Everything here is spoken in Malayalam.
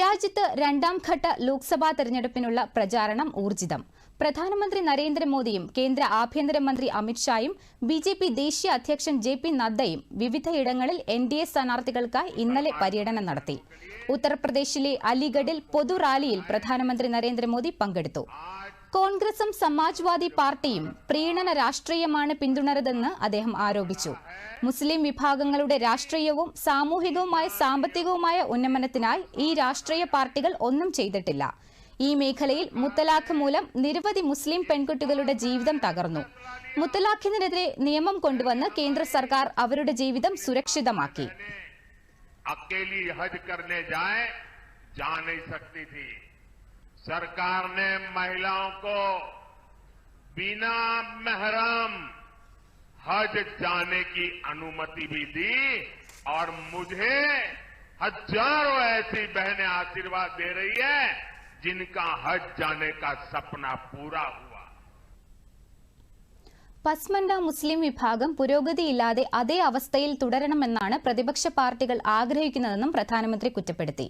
രാജ്യത്ത് രണ്ടാം ഘട്ട ലോക്സഭാ തെരഞ്ഞെടുപ്പിനുള്ള പ്രചാരണം ഊർജിതം. പ്രധാനമന്ത്രി നരേന്ദ്രമോദിയും കേന്ദ്ര ആഭ്യന്തരമന്ത്രി അമിത്ഷായും ബി ജെ പി ദേശീയ അധ്യക്ഷൻ ജെ പി നദ്ദയും വിവിധയിടങ്ങളിൽ എൻ ഡി എ സ്ഥാനാർത്ഥികൾക്കായി ഇന്നലെ പര്യടനം നടത്തി. ഉത്തർപ്രദേശിലെ അലിഗഡിൽ പൊതുറാലിയിൽ പ്രധാനമന്ത്രി നരേന്ദ്രമോദി പങ്കെടുത്തു. കോൺഗ്രസും സമാജ്വാദി പാർട്ടിയും പ്രീണന രാഷ്ട്രീയമാണ് പിന്തുണരുതെന്ന് അദ്ദേഹം ആരോപിച്ചു. മുസ്ലിം വിഭാഗങ്ങളുടെ രാഷ്ട്രീയവും സാമൂഹികവുമായ സാമ്പത്തികവുമായ ഉന്നമനത്തിനായി ഈ രാഷ്ട്രീയ പാർട്ടികൾ ഒന്നും ചെയ്തിട്ടില്ല. ഈ മേഖലയിൽ മുത്തലാഖ് മൂലം നിരവധി മുസ്ലിം പെൺകുട്ടികളുടെ ജീവിതം തകർന്നു. മുത്തലാഖിനെതിരെ നിയമം കൊണ്ടുവന്ന് കേന്ദ്ര സർക്കാർ അവരുടെ ജീവിതം സുരക്ഷിതമാക്കി. सरकार ने महिलाओं को बिना महरम हज जाने की अनुमति भी दी और मुझे हजारों ऐसी बहनें आशीर्वाद दे रही है जिनका हज जाने का सपना पूरा हुआ പസ്മൻഡ മുസ്ലിം വിഭാഗം പുരോഗതിയില്ലാതെ അതേ അവസ്ഥയിൽ തുടരണമെന്നാണ് പ്രതിപക്ഷ പാർട്ടികൾ ആഗ്രഹിക്കുന്നതെന്നും പ്രധാനമന്ത്രി കുറ്റപ്പെടുത്തി